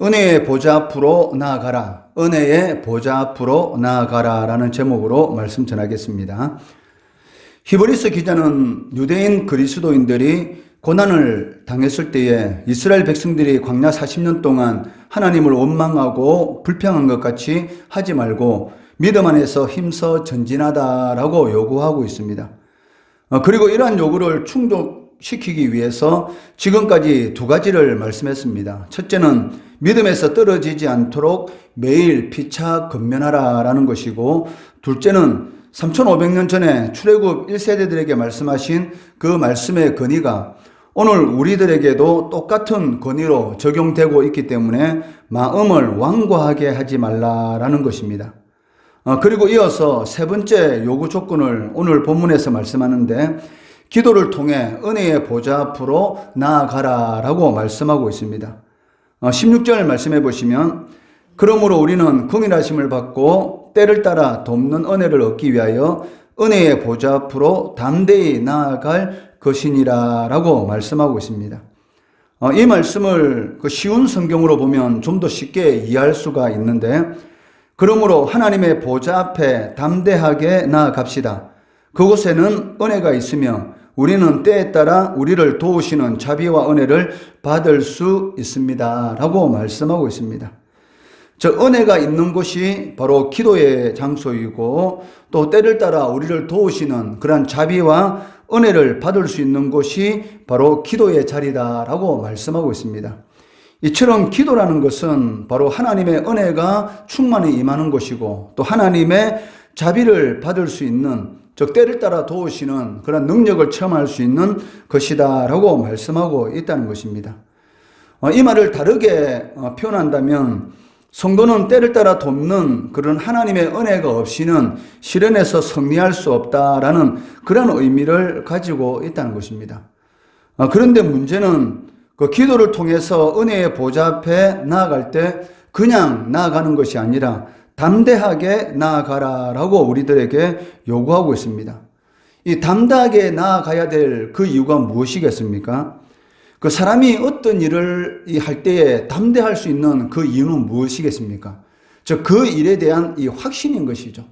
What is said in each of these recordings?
은혜의 보좌 앞으로 나아가라. 은혜의 보좌 앞으로 나아가라. 라는 제목으로 말씀 전하겠습니다. 히브리스 기자는 유대인 그리스도인들이 고난을 당했을 때에 이스라엘 백성들이 광야 40년 동안 하나님을 원망하고 불평한 것 같이 하지 말고 믿음 안에서 힘써 전진하다라고 요구하고 있습니다. 어, 그리고 이러한 요구를 충족 시키기 위해서 지금까지 두 가지를 말씀했습니다. 첫째는 믿음에서 떨어지지 않도록 매일 피차 건면하라라는 것이고 둘째는 3500년 전에 출애굽 1세대들에게 말씀하신 그 말씀의 건의가 오늘 우리들에게도 똑같은 권위로 적용되고 있기 때문에 마음을 완고하게 하지 말라라는 것입니다. 어, 그리고 이어서 세 번째 요구 조건을 오늘 본문에서 말씀하는데 기도를 통해 은혜의 보좌 앞으로 나아가라 라고 말씀하고 있습니다. 어, 16절 말씀해 보시면 그러므로 우리는 궁일하심을 받고 때를 따라 돕는 은혜를 얻기 위하여 은혜의 보좌 앞으로 담대히 나아갈 것이니라 라고 말씀하고 있습니다. 어, 이 말씀을 그 쉬운 성경으로 보면 좀 더 쉽게 이해할 수가 있는데 그러므로 하나님의 보좌 앞에 담대하게 나아갑시다. 그곳에는 은혜가 있으며 우리는 때에 따라 우리를 도우시는 자비와 은혜를 받을 수 있습니다. 라고 말씀하고 있습니다. 저 은혜가 있는 곳이 바로 기도의 장소이고 또 때를 따라 우리를 도우시는 그러한 자비와 은혜를 받을 수 있는 곳이 바로 기도의 자리다라고 말씀하고 있습니다. 이처럼 기도라는 것은 바로 하나님의 은혜가 충만히 임하는 것이고 또 하나님의 자비를 받을 수 있는 즉 때를 따라 도우시는 그런 능력을 체험할 수 있는 것이다라고 말씀하고 있다는 것입니다. 어, 이 말을 다르게 어, 표현한다면 성도는 때를 따라 돕는 그런 하나님의 은혜가 없이는 실현에서 승리할 수 없다라는 그런 의미를 가지고 있다는 것입니다. 어, 그런데 문제는 그 기도를 통해서 은혜의 보좌 앞에 나아갈 때 그냥 나아가는 것이 아니라 담대하게 나아가라라고 우리들에게 요구하고 있습니다. 이 담대하게 나아가야 될 그 이유가 무엇이겠습니까? 그 사람이 어떤 일을 할 때에 담대할 수 있는 그 이유는 무엇이겠습니까? 저그 일에 대한 이 확신인 것이죠.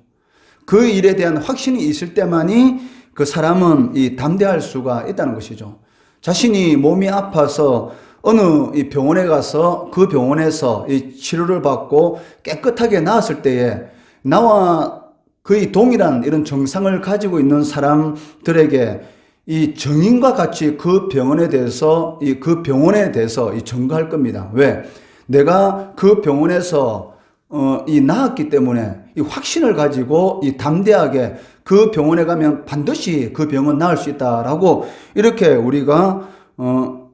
그 일에 대한 확신이 있을 때만이 그 사람은 이 담대할 수가 있다는 것이죠. 자신이 몸이 아파서 어느 이 병원에 가서 그 병원에서 이 치료를 받고 깨끗하게 나았을 때에 나와 거의 동일한 이런 증상을 가지고 있는 사람들에게 이 정인과 같이 그 병원에 대해서 이 그 병원에 대해서 이 전가할 겁니다. 왜? 내가 그 병원에서 어, 이 나았기 때문에 이 확신을 가지고 이 담대하게 그 병원에 가면 반드시 그 병은 나을 수 있다라고 이렇게 우리가 어,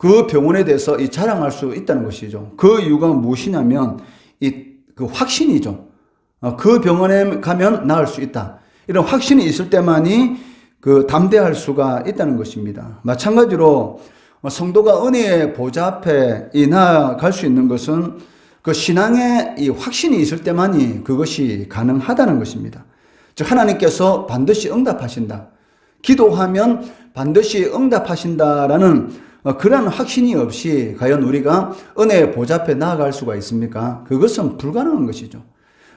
그 병원에 대해서 이 자랑할 수 있다는 것이죠. 그 이유가 무엇이냐면 이 그 확신이죠. 어, 그 병원에 가면 나을 수 있다. 이런 확신이 있을 때만이 그 담대할 수가 있다는 것입니다. 마찬가지로 성도가 은혜의 보좌 앞에 이 나아갈 수 있는 것은 그 신앙의 이 확신이 있을 때만이 그것이 가능하다는 것입니다. 즉 하나님께서 반드시 응답하신다. 기도하면 반드시 응답하신다라는 어, 그러한 확신이 없이 과연 우리가 은혜의 보좌 앞에 나아갈 수가 있습니까? 그것은 불가능한 것이죠.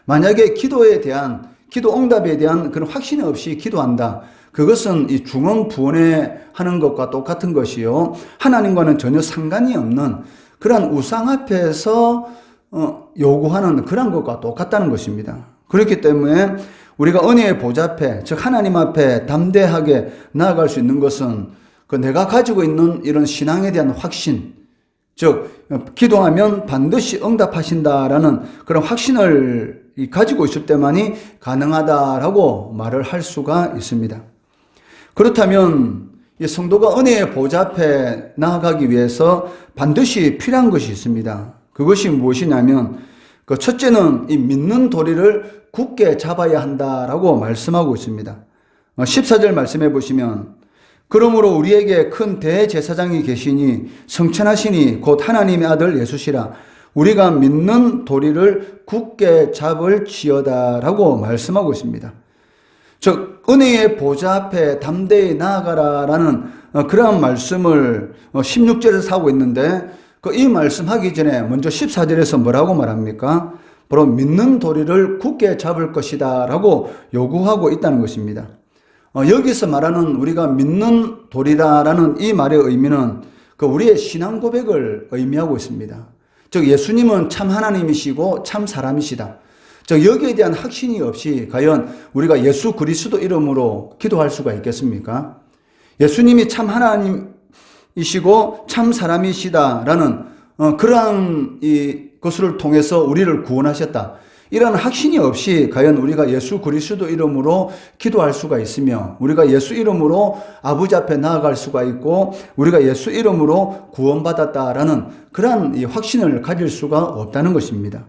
만약에 기도에 대한 기도 응답에 대한 그런 확신이 없이 기도한다. 그것은 이 중언 부언에 하는 것과 똑같은 것이요. 하나님과는 전혀 상관이 없는 그런 우상 앞에서 어, 요구하는 그런 것과 똑같다는 것입니다. 그렇기 때문에 우리가 은혜의 보좌 앞에, 즉 하나님 앞에 담대하게 나아갈 수 있는 것은 그 내가 가지고 있는 이런 신앙에 대한 확신, 즉 기도하면 반드시 응답하신다라는 그런 확신을 가지고 있을 때만이 가능하다라고 말을 할 수가 있습니다. 그렇다면 이 성도가 은혜의 보좌 앞에 나아가기 위해서 반드시 필요한 것이 있습니다. 그것이 무엇이냐면 그 첫째는 이 믿는 도리를 굳게 잡아야 한다라고 말씀하고 있습니다. 14절 말씀해 보시면 그러므로 우리에게 큰 대제사장이 계시니 성천하시니 곧 하나님의 아들 예수시라 우리가 믿는 도리를 굳게 잡을 지어다라고 말씀하고 있습니다. 즉 은혜의 보좌 앞에 담대히 나아가라라는 그러한 말씀을 16절에서 하고 있는데 그 이 말씀하기 전에 먼저 14절에서 뭐라고 말합니까? 바로 믿는 도리를 굳게 잡을 것이다 라고 요구하고 있다는 것입니다. 어, 여기서 말하는 우리가 믿는 도리다라는 이 말의 의미는 그 우리의 신앙 고백을 의미하고 있습니다. 즉 예수님은 참 하나님이시고 참 사람이시다. 즉 여기에 대한 확신이 없이 과연 우리가 예수 그리스도 이름으로 기도할 수가 있겠습니까? 예수님이 참 하나님이시고 참 사람이시다라는 어, 그러한 이 것을 통해서 우리를 구원하셨다. 이런 확신이 없이 과연 우리가 예수 그리스도 이름으로 기도할 수가 있으며 우리가 예수 이름으로 아버지 앞에 나아갈 수가 있고 우리가 예수 이름으로 구원받았다라는 그러한 이 확신을 가질 수가 없다는 것입니다.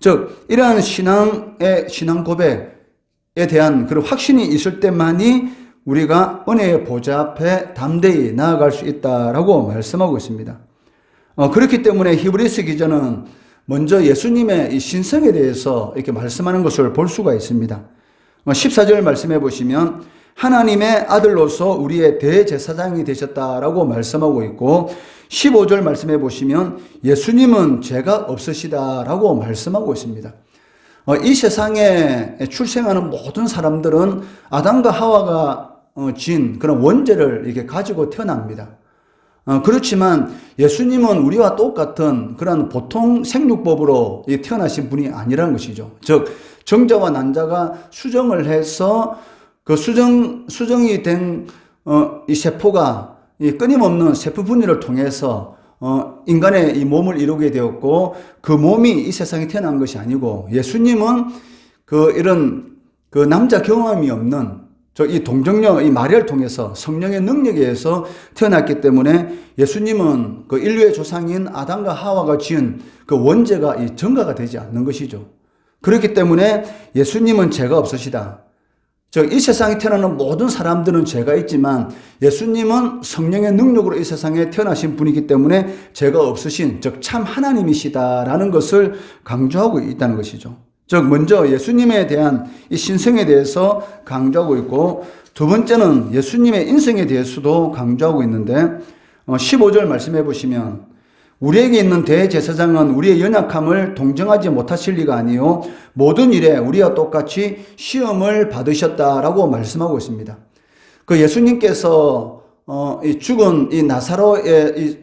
즉 이러한 신앙의 신앙 고백에 대한 그런 확신이 있을 때만이 우리가 은혜의 보좌 앞에 담대히 나아갈 수 있다라고 말씀하고 있습니다. 어, 그렇기 때문에 히브리스 기자는 먼저 예수님의 이 신성에 대해서 이렇게 말씀하는 것을 볼 수가 있습니다. 14절 어, 말씀해 보시면 하나님의 아들로서 우리의 대제사장이 되셨다라고 말씀하고 있고 15절 말씀해 보시면 예수님은 죄가 없으시다라고 말씀하고 있습니다. 어, 이 세상에 출생하는 모든 사람들은 아담과 하와가 진 그런 원죄를 이렇게 가지고 태어납니다. 어, 그렇지만 예수님은 우리와 똑같은 그런 보통 생육법으로 태어나신 분이 아니라는 것이죠. 즉, 정자와 난자가 수정을 해서 그 수정, 수정이 된, 어, 이 세포가 이 끊임없는 세포 분열을 통해서 어, 인간의 이 몸을 이루게 되었고 그 몸이 이 세상에 태어난 것이 아니고 예수님은 그 이런 그 남자 경험이 없는 저 이 동정녀, 이 마리아를 통해서 성령의 능력에 의해서 태어났기 때문에 예수님은 그 인류의 조상인 아담과 하와가 지은 그 원죄가 이 전가가 되지 않는 것이죠. 그렇기 때문에 예수님은 죄가 없으시다. 즉, 이 세상에 태어나는 모든 사람들은 죄가 있지만 예수님은 성령의 능력으로 이 세상에 태어나신 분이기 때문에 죄가 없으신, 즉, 참 하나님이시다라는 것을 강조하고 있다는 것이죠. 즉 먼저 예수님에 대한 이 신성에 대해서 강조하고 있고 두 번째는 예수님의 인성에 대해서도 강조하고 있는데 15절 어, 말씀해 보시면 우리에게 있는 대제사장은 우리의 연약함을 동정하지 못하실 리가 아니요 모든 일에 우리와 똑같이 시험을 받으셨다라고 말씀하고 있습니다. 그 예수님께서 어, 죽은 이 나사로의 이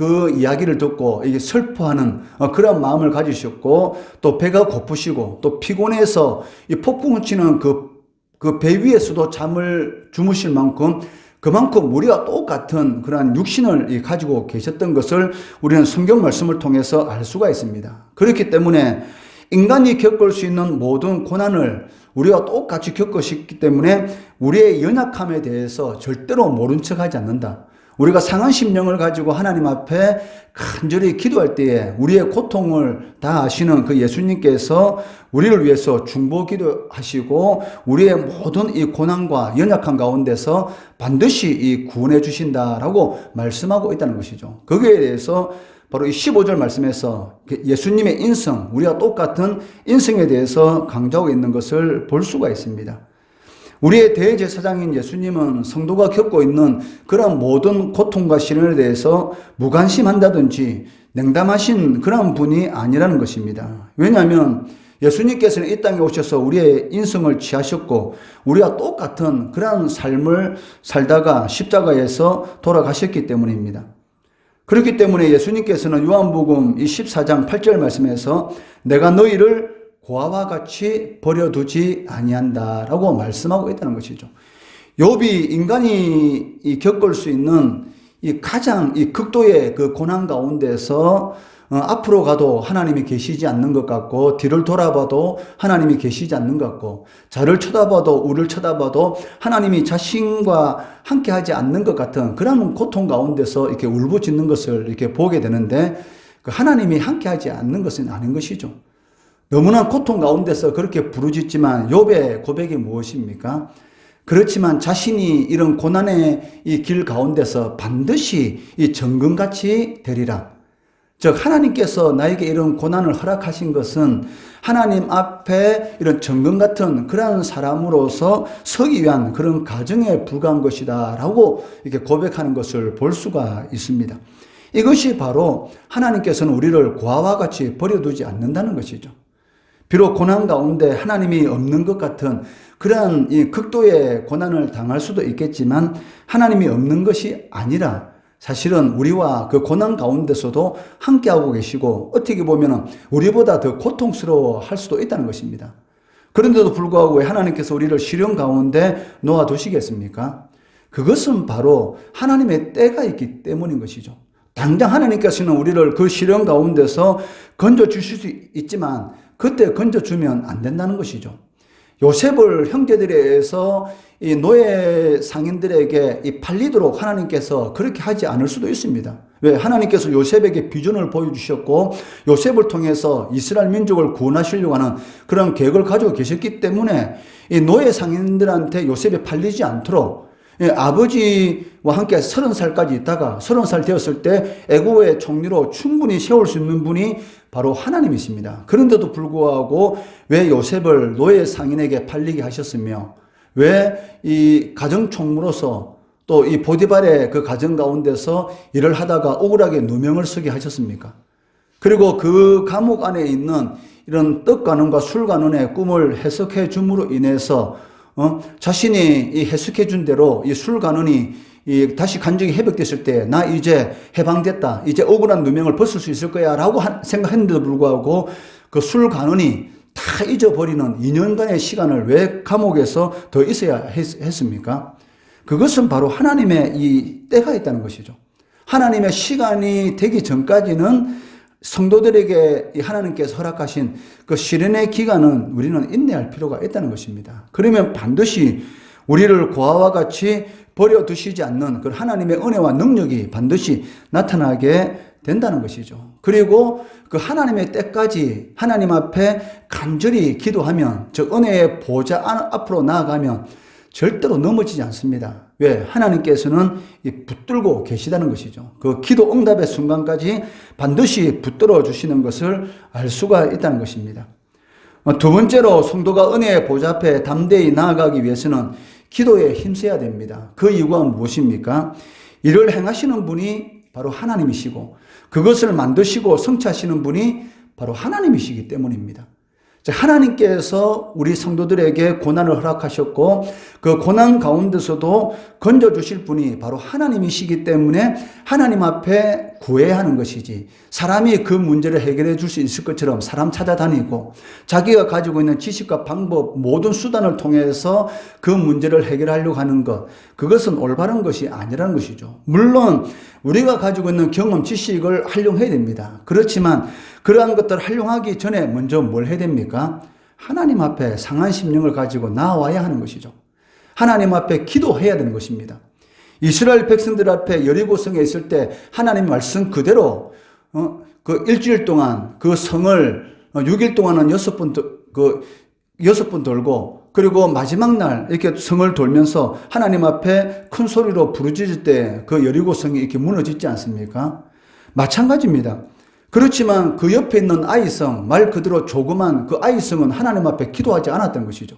그 이야기를 듣고 이게 슬퍼하는 어, 그런 마음을 가지셨고 또 배가 고프시고 또 피곤해서 이 폭풍을 치는 그, 그 배 위에서도 잠을 주무실 만큼 그만큼 우리와 똑같은 그러한 육신을 가지고 계셨던 것을 우리는 성경 말씀을 통해서 알 수가 있습니다. 그렇기 때문에 인간이 겪을 수 있는 모든 고난을 우리와 똑같이 겪으셨기 때문에 우리의 연약함에 대해서 절대로 모른 척 하지 않는다. 우리가 상한 심령을 가지고 하나님 앞에 간절히 기도할 때에 우리의 고통을 다 아시는 그 예수님께서 우리를 위해서 중보 기도하시고 우리의 모든 이 고난과 연약한 가운데서 반드시 이 구원해 주신다라고 말씀하고 있다는 것이죠. 거기에 대해서 바로 이 15절 말씀에서 그 예수님의 인성, 우리와 똑같은 인성에 대해서 강조하고 있는 것을 볼 수가 있습니다. 우리의 대제사장인 예수님은 성도가 겪고 있는 그런 모든 고통과 시련에 대해서 무관심한다든지 냉담하신 그런 분이 아니라는 것입니다. 왜냐하면 예수님께서는 이 땅에 오셔서 우리의 인성을 취하셨고 우리와 똑같은 그런 삶을 살다가 십자가에서 돌아가셨기 때문입니다. 그렇기 때문에 예수님께서는 요한복음 24장 8절 말씀에서 내가 너희를 고아와 같이 버려두지 아니한다라고 말씀하고 있다는 것이죠. 욥이 인간이 겪을 수 있는 이 가장 이 극도의 그 고난 가운데서 어, 앞으로 가도 하나님이 계시지 않는 것 같고 뒤를 돌아봐도 하나님이 계시지 않는 것 같고 자를 쳐다봐도 우를 쳐다봐도 하나님이 자신과 함께하지 않는 것 같은 그런 고통 가운데서 이렇게 울부짖는 것을 이렇게 보게 되는데 그 하나님이 함께하지 않는 것은 아닌 것이죠. 너무나 고통 가운데서 그렇게 부르짖지만 욥의 고백이 무엇입니까? 그렇지만 자신이 이런 고난의 이 길 가운데서 반드시 이 정금같이 되리라. 즉 하나님께서 나에게 이런 고난을 허락하신 것은 하나님 앞에 이런 정금 같은 그러한 사람으로서 서기 위한 그런 가정에 불과한 것이다라고 이렇게 고백하는 것을 볼 수가 있습니다. 이것이 바로 하나님께서는 우리를 고아와 같이 버려두지 않는다는 것이죠. 비록 고난 가운데 하나님이 없는 것 같은 그러한 이 극도의 고난을 당할 수도 있겠지만 하나님이 없는 것이 아니라 사실은 우리와 그 고난 가운데서도 함께하고 계시고 어떻게 보면 우리보다 더 고통스러워 할 수도 있다는 것입니다. 그런데도 불구하고 왜 하나님께서 우리를 시련 가운데 놓아두시겠습니까? 그것은 바로 하나님의 때가 있기 때문인 것이죠. 당장 하나님께서는 우리를 그 시련 가운데서 건져 주실 수 있지만 그때 건져 주면 안 된다는 것이죠. 요셉을 형제들에 의해서 이 노예 상인들에게 이 팔리도록 하나님께서 그렇게 하지 않을 수도 있습니다. 왜? 하나님께서 요셉에게 비전을 보여주셨고 요셉을 통해서 이스라엘 민족을 구원하시려고 하는 그런 계획을 가지고 계셨기 때문에 이 노예 상인들한테 요셉이 팔리지 않도록 예, 아버지와 함께 서른 살까지 있다가 서른 살 되었을 때 애고의 총리로 충분히 세울 수 있는 분이 바로 하나님이십니다. 그런데도 불구하고 왜 요셉을 노예 상인에게 팔리게 하셨으며 왜 이 가정 총무로서 또 이 보디발의 그 가정 가운데서 일을 하다가 억울하게 누명을 쓰게 하셨습니까? 그리고 그 감옥 안에 있는 이런 떡 가는과 술 가는의 꿈을 해석해 줌으로 인해서 어? 자신이 이 해석해 준 대로 이 술 가는이 이 다시 간적이 회복됐을 때 나 이제 해방됐다. 이제 억울한 누명을 벗을 수 있을 거야 라고 생각했는데도 불구하고 그술 가는이 다 잊어버리는 2년간의 시간을 왜 감옥에서 더 있어야 했, 했습니까? 그것은 바로 하나님의 이 때가 있다는 것이죠. 하나님의 시간이 되기 전까지는 성도들에게 하나님께서 허락하신 그 시련의 기간은 우리는 인내할 필요가 있다는 것입니다. 그러면 반드시 우리를 고아와 같이 버려두시지 않는 그 하나님의 은혜와 능력이 반드시 나타나게 된다는 것이죠. 그리고 그 하나님의 때까지 하나님 앞에 간절히 기도하면 저 은혜의 보좌 앞으로 나아가면 절대로 넘어지지 않습니다. 왜? 하나님께서는 붙들고 계시다는 것이죠. 그 기도 응답의 순간까지 반드시 붙들어 주시는 것을 알 수가 있다는 것입니다. 어, 두 번째로 성도가 은혜의 보좌 앞에 담대히 나아가기 위해서는 기도에 힘써야 됩니다. 그 이유가 무엇입니까? 이를 행하시는 분이 바로 하나님이시고 그것을 만드시고 성취하시는 분이 바로 하나님이시기 때문입니다. 하나님께서 우리 성도들에게 고난을 허락하셨고 그 고난 가운데서도 건져 주실 분이 바로 하나님이시기 때문에 하나님 앞에 구해야 하는 것이지 사람이 그 문제를 해결해 줄 수 있을 것처럼 사람 찾아다니고 자기가 가지고 있는 지식과 방법 모든 수단을 통해서 그 문제를 해결하려고 하는 것 그것은 올바른 것이 아니라는 것이죠. 물론 우리가 가지고 있는 경험 지식을 활용해야 됩니다. 그렇지만 그러한 것들을 활용하기 전에 먼저 뭘 해야 됩니까? 하나님 앞에 상한 심령을 가지고 나와야 하는 것이죠. 하나님 앞에 기도해야 되는 것입니다. 이스라엘 백성들 앞에 여리고성에 있을 때 하나님 말씀 그대로 어, 그 일주일 동안 그 성을 6일 어, 동안은 여섯 번, 그 여섯 번 돌고 그리고 마지막 날 이렇게 성을 돌면서 하나님 앞에 큰 소리로 부르짖을 때 그 여리고성이 이렇게 무너지지 않습니까? 마찬가지입니다. 그렇지만 그 옆에 있는 아이성, 말 그대로 조그만 그 아이성은 하나님 앞에 기도하지 않았던 것이죠.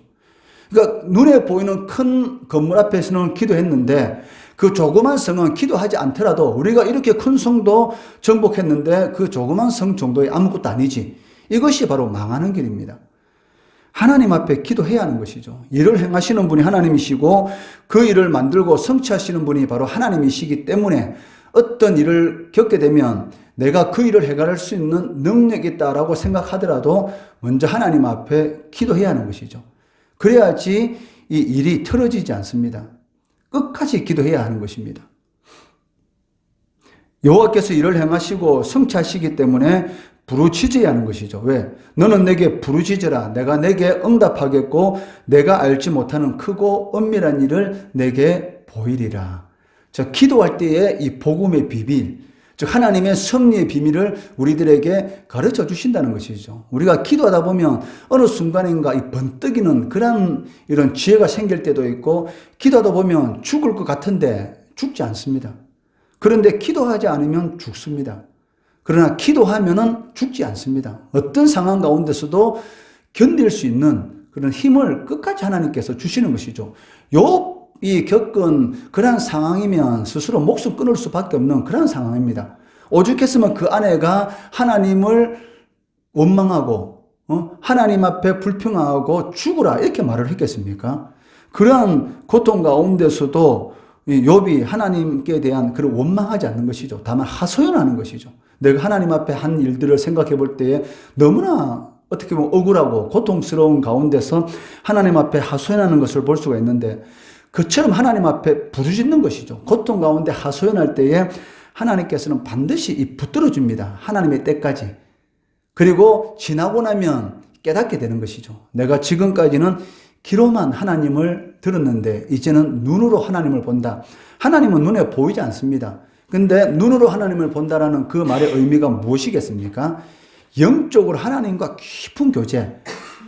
그러니까 눈에 보이는 큰 건물 앞에서는 기도했는데 그 조그만 성은 기도하지 않더라도 우리가 이렇게 큰 성도 정복했는데 그 조그만 성 정도의 아무것도 아니지. 이것이 바로 망하는 길입니다. 하나님 앞에 기도해야 하는 것이죠. 일을 행하시는 분이 하나님이시고 그 일을 만들고 성취하시는 분이 바로 하나님이시기 때문에 어떤 일을 겪게 되면 내가 그 일을 해결할 수 있는 능력이 있다라고 생각하더라도 먼저 하나님 앞에 기도해야 하는 것이죠. 그래야지 이 일이 틀어지지 않습니다. 끝까지 기도해야 하는 것입니다. 여호와께서 일을 행하시고 성취하시기 때문에 부르짖어야 하는 것이죠. 왜? 너는 내게 부르짖어라. 내가 내게 응답하겠고 내가 알지 못하는 크고 엄밀한 일을 내게 보이리라. 저 기도할 때의 이 복음의 비밀, 즉 하나님의 섭리의 비밀을 우리들에게 가르쳐 주신다는 것이죠. 우리가 기도하다 보면 어느 순간인가 이 번뜩이는 그런 이런 지혜가 생길 때도 있고 기도하다 보면 죽을 것 같은데 죽지 않습니다. 그런데 기도하지 않으면 죽습니다. 그러나 기도하면은 죽지 않습니다. 어떤 상황 가운데서도 견딜 수 있는 그런 힘을 끝까지 하나님께서 주시는 것이죠. 요 이 겪은 그러한 상황이면 스스로 목숨 끊을 수밖에 없는 그런 상황입니다. 오죽했으면 그 아내가 하나님을 원망하고 어? 하나님 앞에 불평하고 죽으라 이렇게 말을 했겠습니까? 그러한 고통 가운데서도 욥이 하나님께 대한 그런 원망하지 않는 것이죠. 다만 하소연하는 것이죠. 내가 하나님 앞에 한 일들을 생각해 볼 때에 너무나 어떻게 보면 억울하고 고통스러운 가운데서 하나님 앞에 하소연하는 것을 볼 수가 있는데 그처럼 하나님 앞에 부르짖는 것이죠. 고통 가운데 하소연할 때에 하나님께서는 반드시 붙들어 줍니다. 하나님의 때까지. 그리고 지나고 나면 깨닫게 되는 것이죠. 내가 지금까지는 귀로만 하나님을 들었는데 이제는 눈으로 하나님을 본다. 하나님은 눈에 보이지 않습니다. 근데 눈으로 하나님을 본다라는 그 말의 의미가 무엇이겠습니까? 영적으로 하나님과 깊은 교제.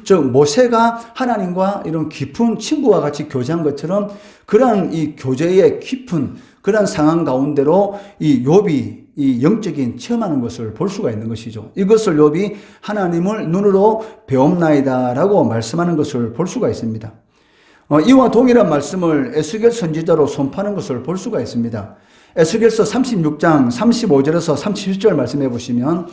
즉 모세가 하나님과 이런 깊은 친구와 같이 교제한 것처럼 그러한 이 교제의 깊은 그러한 상황 가운데로 이 욥이 이 영적인 체험하는 것을 볼 수가 있는 것이죠. 이것을 욥이 하나님을 눈으로 배움나이다라고 말씀하는 것을 볼 수가 있습니다. 어, 이와 동일한 말씀을 에스겔 선지자로 선포하는 것을 볼 수가 있습니다. 에스겔서 36장 35절에서 37절 말씀해 보시면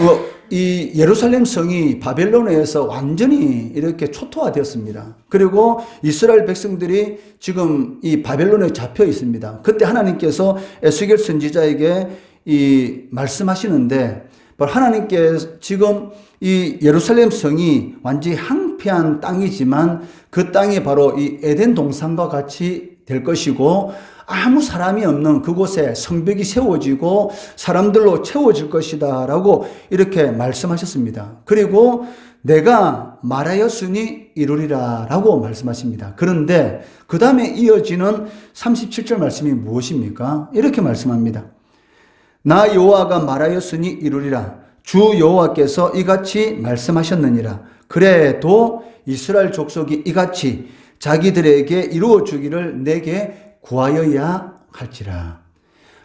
어, 이 예루살렘 성이 바벨론에서 완전히 이렇게 초토화되었습니다. 그리고 이스라엘 백성들이 지금 이 바벨론에 잡혀 있습니다. 그때 하나님께서 에스겔 선지자에게 이 말씀하시는데 하나님께 지금 이 예루살렘 성이 완전히 항폐한 땅이지만 그 땅이 바로 이 에덴 동산과 같이 될 것이고 아무 사람이 없는 그곳에 성벽이 세워지고 사람들로 채워질 것이다 라고 이렇게 말씀하셨습니다. 그리고 내가 말하였으니 이루리라 라고 말씀하십니다. 그런데 그 다음에 이어지는 37절 말씀이 무엇입니까? 이렇게 말씀합니다. 나 여호와가 말하였으니 이루리라. 주 여호와께서 이같이 말씀하셨느니라. 그래도 이스라엘 족속이 이같이 자기들에게 이루어 주기를 내게 구하여야 할지라.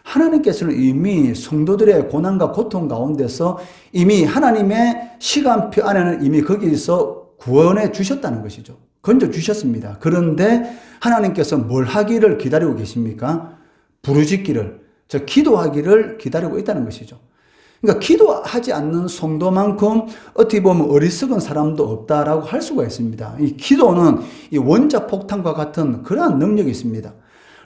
하나님께서는 이미 성도들의 고난과 고통 가운데서 이미 하나님의 시간표 안에는 이미 거기서 구원해 주셨다는 것이죠. 건져 주셨습니다. 그런데 하나님께서 뭘 하기를 기다리고 계십니까? 부르짖기를, 저 기도하기를 기다리고 있다는 것이죠. 그러니까 기도하지 않는 성도만큼 어떻게 보면 어리석은 사람도 없다라고 할 수가 있습니다. 이 기도는 이 원자 폭탄과 같은 그러한 능력이 있습니다.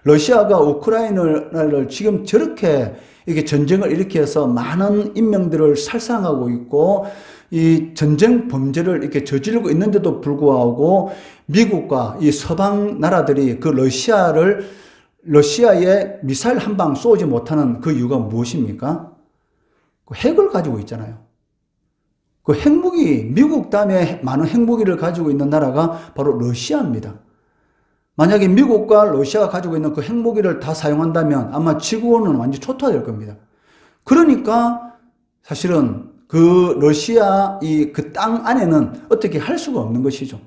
러시아가 우크라이나를 지금 저렇게 이게 전쟁을 일으켜서 많은 인명들을 살상하고 있고 이 전쟁 범죄를 이렇게 저지르고 있는데도 불구하고 미국과 이 서방 나라들이 그 러시아를 러시아에 미사일 한 방 쏘지 못하는 그 이유가 무엇입니까? 그 핵을 가지고 있잖아요. 그 핵무기, 미국 다음에 많은 핵무기를 가지고 있는 나라가 바로 러시아입니다. 만약에 미국과 러시아가 가지고 있는 그 핵무기를 다 사용한다면 아마 지구온은 완전히 초토화될 겁니다. 그러니까 사실은 그 러시아 이 그 땅 안에는 어떻게 할 수가 없는 것이죠.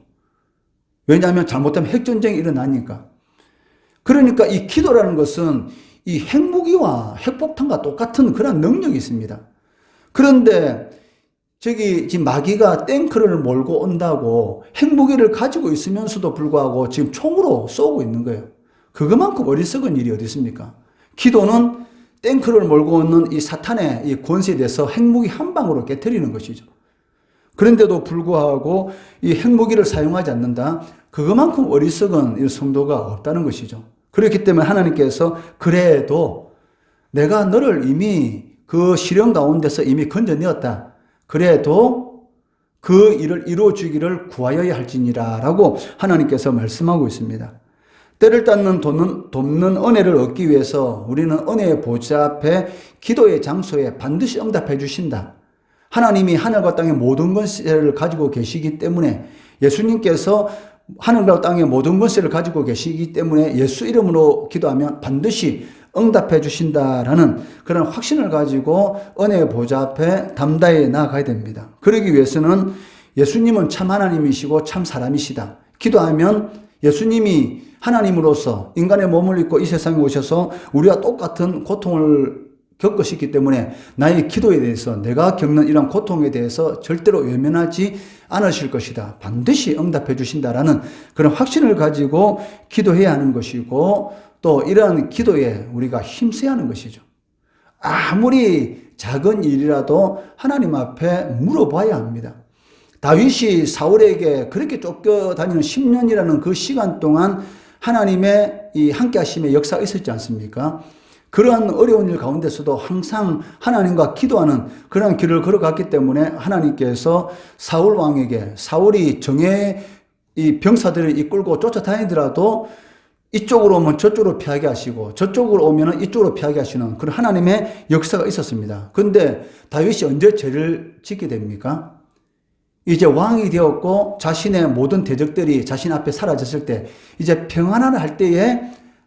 왜냐하면 잘못하면 핵전쟁이 일어나니까. 그러니까 이 기도라는 것은 이 핵무기와 핵폭탄과 똑같은 그런 능력이 있습니다. 그런데 저기 지금 마귀가 탱크를 몰고 온다고 핵무기를 가지고 있으면서도 불구하고 지금 총으로 쏘고 있는 거예요. 그것만큼 어리석은 일이 어디 있습니까? 기도는 탱크를 몰고 오는 이 사탄의 이 권세에 대해서 핵무기 한 방으로 깨뜨리는 것이죠. 그런데도 불구하고 이 핵무기를 사용하지 않는다. 그것만큼 어리석은 이 성도가 없다는 것이죠. 그렇기 때문에 하나님께서 그래도 내가 너를 이미 그 시련 가운데서 이미 건져내었다. 그래도 그 일을 이루어 주기를 구하여야 할지니라 라고 하나님께서 말씀하고 있습니다. 때를 닦는 돕는, 돕는 은혜를 얻기 위해서 우리는 은혜의 보좌 앞에 기도의 장소에 반드시 응답해 주신다. 하나님이 하늘과 땅의 모든 것을 가지고 계시기 때문에 예수님께서 하늘과 땅의 모든 것을 가지고 계시기 때문에 예수 이름으로 기도하면 반드시 응답해 주신다라는 그런 확신을 가지고 은혜의 보좌 앞에 담대히 나아가야 됩니다. 그러기 위해서는 예수님은 참 하나님이시고 참 사람이시다. 기도하면 예수님이 하나님으로서 인간의 몸을 입고 이 세상에 오셔서 우리와 똑같은 고통을 겪으셨기 때문에 나의 기도에 대해서 내가 겪는 이런 고통에 대해서 절대로 외면하지 않으실 것이다. 반드시 응답해 주신다라는 그런 확신을 가지고 기도해야 하는 것이고 또 이러한 기도에 우리가 힘써야 하는 것이죠. 아무리 작은 일이라도 하나님 앞에 물어봐야 합니다. 다윗이 사울에게 그렇게 쫓겨다니는 10년이라는 그 시간 동안 하나님의 이 함께 하심의 역사가 있었지 않습니까? 그러한 어려운 일 가운데서도 항상 하나님과 기도하는 그런 길을 걸어갔기 때문에 하나님께서 사울 왕에게 사울이 정예 이 병사들을 이끌고 쫓아다니더라도 이쪽으로 오면 저쪽으로 피하게 하시고 저쪽으로 오면 이쪽으로 피하게 하시는 그런 하나님의 역사가 있었습니다. 근데 다윗이 언제 죄를 짓게 됩니까? 이제 왕이 되었고 자신의 모든 대적들이 자신 앞에 사라졌을 때 이제 평안을 할 때에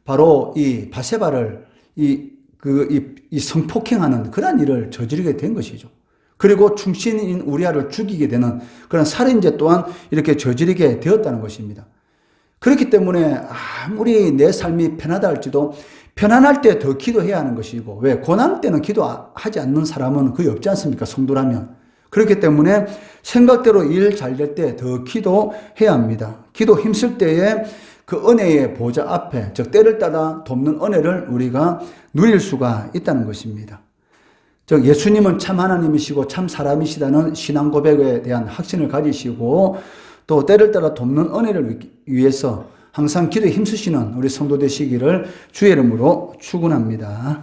바로 이 바세바를 이, 그, 이, 이 성폭행하는 그런 일을 저지르게 된 것이죠. 그리고 충신인 우리아를 죽이게 되는 그런 살인죄 또한 이렇게 저지르게 되었다는 것입니다. 그렇기 때문에 아무리 내 삶이 편하다 할지도 편안할 때 더 기도해야 하는 것이고 왜 고난 때는 기도하지 않는 사람은 거의 없지 않습니까? 성도라면. 그렇기 때문에 생각대로 일 잘 될 때 더 기도해야 합니다. 기도 힘쓸 때에 그 은혜의 보좌 앞에 즉 때를 따라 돕는 은혜를 우리가 누릴 수가 있다는 것입니다. 즉 예수님은 참 하나님이시고 참 사람이시다는 신앙 고백에 대한 확신을 가지시고 또 때를 따라 돕는 은혜를 위해서 항상 기도에 힘쓰시는 우리 성도 되시기를 주의 이름으로 축원합니다.